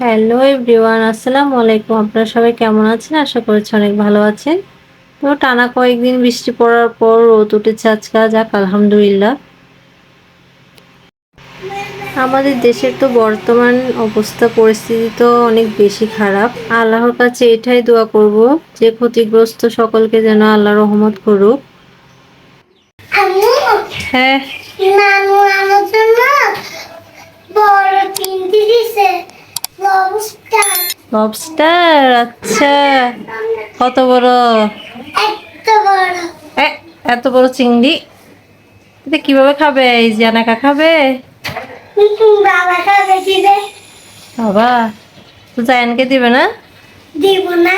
Hello everyone আসসালামু আলাইকুম। আপনারা সবাই কেমন আছেন? আশা করছি অনেক ভালো আছেন। তো টানা কয়েকদিন বৃষ্টি পড়ার পর রোদ উঠেছে আজকে। যাক আলহামদুলিল্লাহ। আমাদের দেশের তো বর্তমান অবস্থা পরিস্থিতি তো অনেক বেশি খারাপ। আল্লাহর কাছে এটাই দোয়া করব যে ক্ষতিগ্রস্ত সকলকে যেন আল্লাহ রহমত করুক। হ্যাঁ। বড় লবস্টার আচ্ছা। কত বড়? এত বড়। এত বড় চিংড়ি? এটা কীভাবে খাবে? এই জানাকা খাবে? বাবা খাবে দিবে বাবা তো জায়ানকে দিবে না? দিব না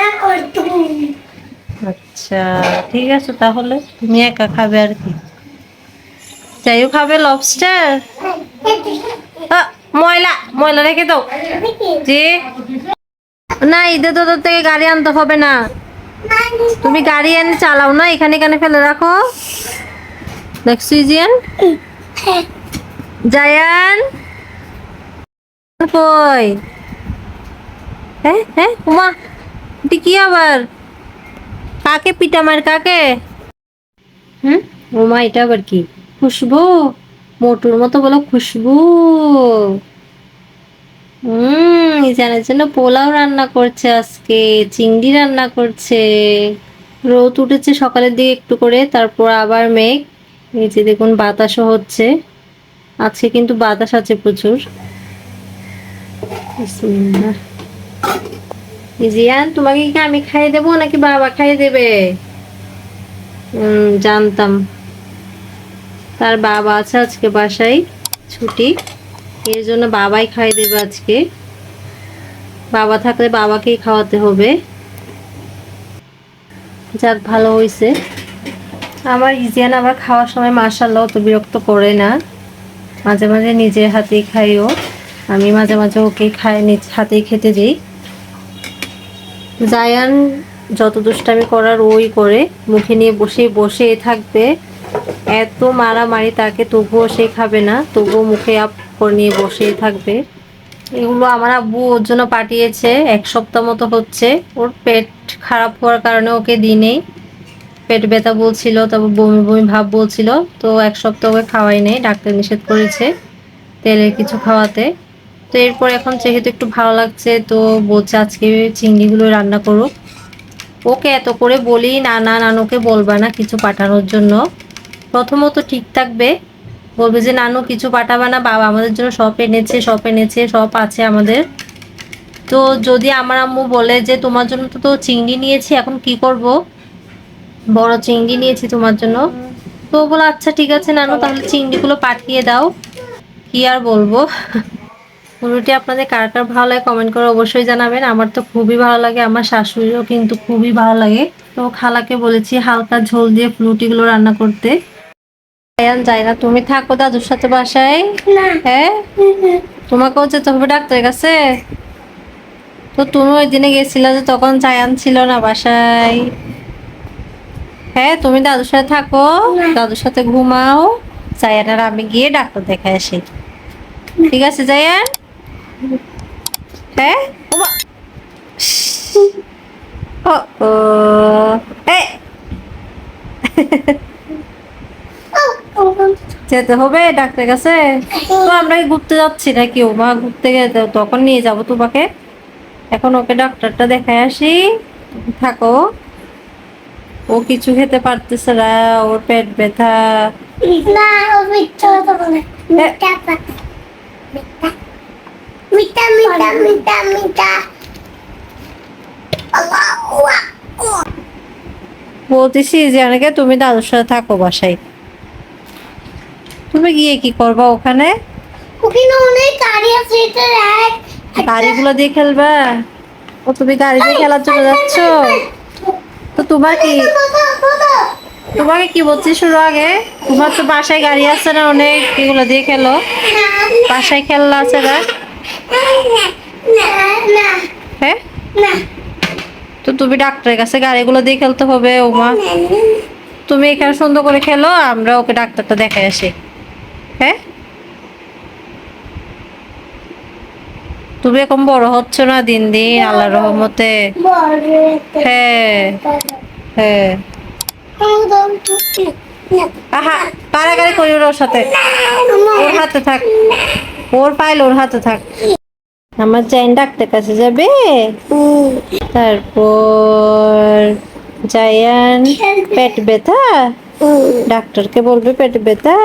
আচ্ছা ঠিক আছে তাহলে তুমি একা খাবে আর কি। যাইও খাবে লবস্টার ময়লা ময়লা রেখে দাও। জি। না ঈদের তোদের থেকে গাড়ি আনতে হবে না। তুমি গাড়ি এনে চালাও না, এখানে এখানে ফেলে রাখো? দেখছ, ইজিয়ান? জায়ান? কই? হ্যাঁ হ্যাঁ উমা, এটি কি আবার? কাকে পিটামার কাকে? হুম? উমা, এটা আবার কি? খুশবু? মোটুর মতো বলো, খুশবু। হুম? জানার জন্য পোলাও রান্না করছে আজকে, চিংড়ি রান্না করছে। রোদ উঠেছে সকালের দিকে একটু করে, তারপর আবার মেঘ। এই যে দেখুন বাতাসও হচ্ছে। আজকে কিন্তু বাতাস আছে প্রচুর। জিয়ান তোমাকে কি আমি খাইয়ে দেবো নাকি বাবা খাইয়ে দেবে? জানতাম। তার বাবা আছে আজকে বাসায়, ছুটি। এর জন্য বাবাই খাইয়ে দেবে আজকে। বাবা থাকলে বাবাকেই খাওয়াতে হবে। যাক, ভালো হয়েছে আমার ইজিয়ান আবার খাওয়ার সময় মার্শাল্লাহ অত বিরক্ত করে না। মাঝে মাঝে নিজের হাতেই খাইও। আমি মাঝে মাঝে ওকে খাই, নিজ হাতেই খেতে দিই। জায়ান যত দুষ্টামি করার ওই করে। মুখে নিয়ে বসে বসে থাকবে। এত মারামারি তাকে, তবুও সে খাবে না। তবুও মুখে আপ করে নিয়ে বসেই থাকবে। এগুলো আমার আব্বু ওর জন্য পাঠিয়েছে, এক সপ্তাহ মতো হচ্ছে। ওর পেট খারাপ হওয়ার কারণে ওকে দিনেই পেট ব্যথা বলছিল তারপর বমি বমি ভাব বলছিল, তো এক সপ্তাহ ওকে খাওয়াই নেই ডাক্তার নিষেধ করেছে তেলের কিছু খাওয়াতে। তো এরপর এখন যেহেতু একটু ভালো লাগছে, তো বলছে আজকে চিংড়িগুলো রান্না করুক। ওকে এত করে বলি, না না, নানুকে বলবা না কিছু পাঠানোর জন্য। প্রথমত ঠিক থাকবে বলবে যে, নানু, কিছু পাঠাবে না? বাবা আমাদের জন্য সব এনেছে সব এনেছে, সব আছে আমাদের। তো যদি আমার আম্মু বলে যে, তোমার জন্য তো তো চিংড়ি নিয়েছি, এখন কি করব? বড় চিংড়ি নিয়েছি তোমার জন্য। তো বলে আচ্ছা ঠিক আছে নানু, তাহলে চিংড়িগুলো পাঠিয়ে দাও। কি আর বলব? মুভিটি আপনাদের কার কার ভালো লাগে কমেন্ট করে অবশ্যই জানাবেন। আমার তো খুবই ভালো লাগে, আমার শাশুড়িরও কিন্তু খুবই ভালো লাগে। তো খালাকে বলেছি হালকা ঝোল দিয়ে ফ্লুটিগুলো রান্না করতে। আয়ান যাই না তুমি থাকো দাদুর সাথে বাসায়। হ্যাঁ? তোমাকেও যেতে হবে ডাক্তারের কাছে। তো তুমি ওই দিনে গেছিলে যে তখন জায়ান ছিল না বাসায়। হ্যাঁ তুমি দাদুর সাথে থাকো। দাদুর সাথে ঘুমাও। জায়ান আর আমি গিয়ে ডাক্তার দেখায় আসি। ঠিক আছে জায়ান? হ্যাঁ? ও ও এই যেতে হবে ডাক্তারের কাছে। তো আমরা ঘুরতে যাচ্ছি নাকি? ও মা ঘুরতে গেলে তখন নিয়ে যাব তোমাকে। এখন ওকে ডাক্তারটা দেখায় আসি। থাকো। ও কিছু খেতে পারতেছে না ওর পেট ব্যথা। বলতেছি যে অনেকে তুমি দাদুর সাথে থাকো বাসায়। তুমি গিয়ে কি করবা ওখানে? ওখানে অনেক গাড়ি আছে এটা এক গাড়িগুলো দিয়ে খেলবা? ও তুমি গাড়ি দিয়ে খেলার জন্য যাচ্ছ? তো তোমার কি? তোমাকে কি বলছি শুরু আগে। তোমার তো বাসায় গাড়ি আছে না অনেক? এগুলো দিয়ে খেলো। বাসায় খেলনা আছে না? না হ্যাঁ? তো তুমি ডাক্তারের কাছে গাড়িগুলো দিয়ে খেলতে হবে ওমা। তুমি এখানে সুন্দর করে খেলো আমরা ওকে ডাক্তারটা দেখাই আসি। হ্যাঁ? তুমি এখন বড় হচ্ছ না দিন দিন আল্লাহ রহমতে। হ্যাঁ হ্যাঁ। আহা কারাগারি করি ওর সাথে। ওর হাতে থাক। ওর পাইল ওর হাতে থাক। আমার চাইন ডাক্তার কাছে যাবে? তারপর জায়ান পেট ব্যথা? ডাক্তারকে বলবে পেটে ব্যথা?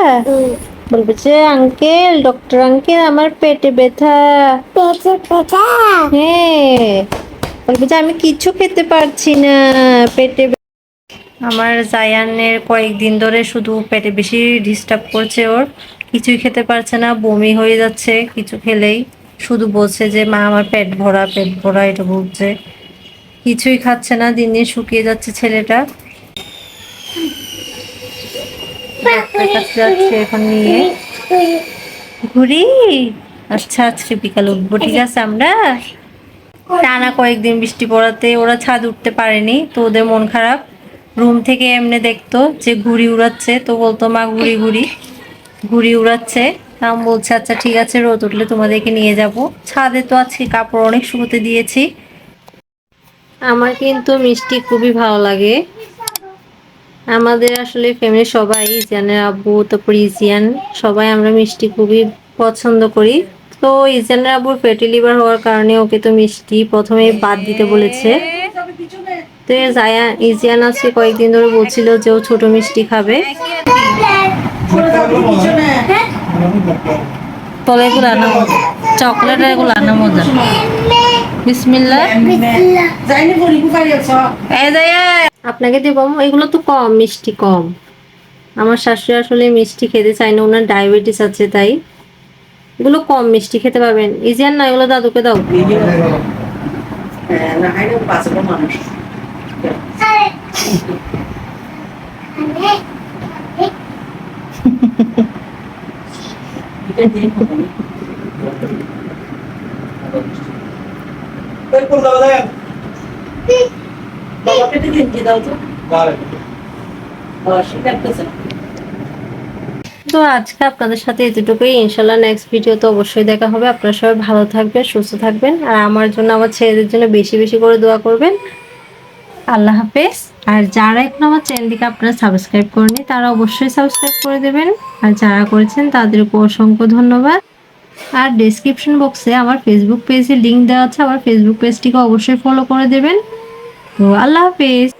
বলবে যে আঙ্কেল ডক্টর আঙ্কেল আমার পেটে ব্যথা। পেটে পেটা হ্যাঁ। বলবে যে আমি কিছু খেতে পারছি না পেটে আমার জায়ানের কয়েকদিন ধরে শুধু পেটে বেশি ডিস্টার্ব করছে ওর। কিছুই খেতে পারছে না বমি হয়ে যাচ্ছে কিছু খেলেই। শুধু বলছে যে মা আমার পেট ভরা পেট ভরা এটা বলছে। কিছুই খাচ্ছে না দিন দিন শুকিয়ে যাচ্ছে ছেলেটা। এখন নিয়ে। ঘুরি আচ্ছা আজকে বিকাল উঠবো ঠিক আছে আমরা? টানা কয়েকদিন বৃষ্টি পড়াতে ওরা ছাদ উঠতে পারেনি তো ওদের মন খারাপ। রুম থেকে এমনি দেখতো যে ঘুড়ি উড়াচ্ছে তো বলতো মা ঘুড়ি ঘুড়ি। ঘুড়ি উড়াচ্ছে। আমি বলছে আচ্ছা ঠিক আছে রোদ উঠলে তোমাদেরকে নিয়ে যাব। ছাদে তো আজকে কাপড় অনেক শুকোতে দিয়েছি। আমার কিন্তু মিষ্টি খুবই ভালো লাগে। আমাদের আসলে ফ্যামিলি সবাই ইজিয়ানের আব্বু তারপর ইজিয়ান সবাই আমরা মিষ্টি খুবই পছন্দ করি। তো ইজিয়ানের আব্বুর ফ্যাটি লিভার হওয়ার কারণে ওকে তো মিষ্টি প্রথমে বাদ দিতে বলেছে। তো জায়া ইজিয়ান আজকে কয়েকদিন ধরে বলছিল যে ও ছোট মিষ্টি খাবে। তলে এগুলো আনা মজা। চকলেট এগুলো আনা মজা। বিসমিল্লা যাইনি বলি কুকারি আছো এই জায়া। আপনাকে দেবো এগুলো তো কম মিষ্টি কম। আমার শাশুড়ি আসলে মিষ্টি খেতে চায় না ওনার ডায়াবেটিস আছে তাই। এগুলো কম মিষ্টি খেতে পারবেন ইজিয়ান না এগুলো দাদুকে দাও। হ্যাঁ না দাও তো তো আজকে আপনাদের সাথে এতটুকুই। ইনশাল্লাহ নেক্সট ভিডিওতে অবশ্যই দেখা হবে। আপনারা সবাই ভালো থাকবেন, সুস্থ থাকবেন। আর আমার জন্য, আমার ছেলেদের জন্য বেশি বেশি করে দোয়া করবেন। আল্লাহ হাফেজ। আর যারা এখন আমার চ্যানেলটিকে আপনারা সাবস্ক্রাইব করেনি তারা অবশ্যই সাবস্ক্রাইব করে দেবেন। আর যারা করেছেন তাদেরকে অসংখ্য ধন্যবাদ। আর ডেসক্রিপশন বক্সে আমার ফেসবুক পেজে লিংক দেওয়া আছে। আমার ফেসবুক পেজটিকে অবশ্যই ফলো করে দেবেন। তো আল্লাহ হাফেজ।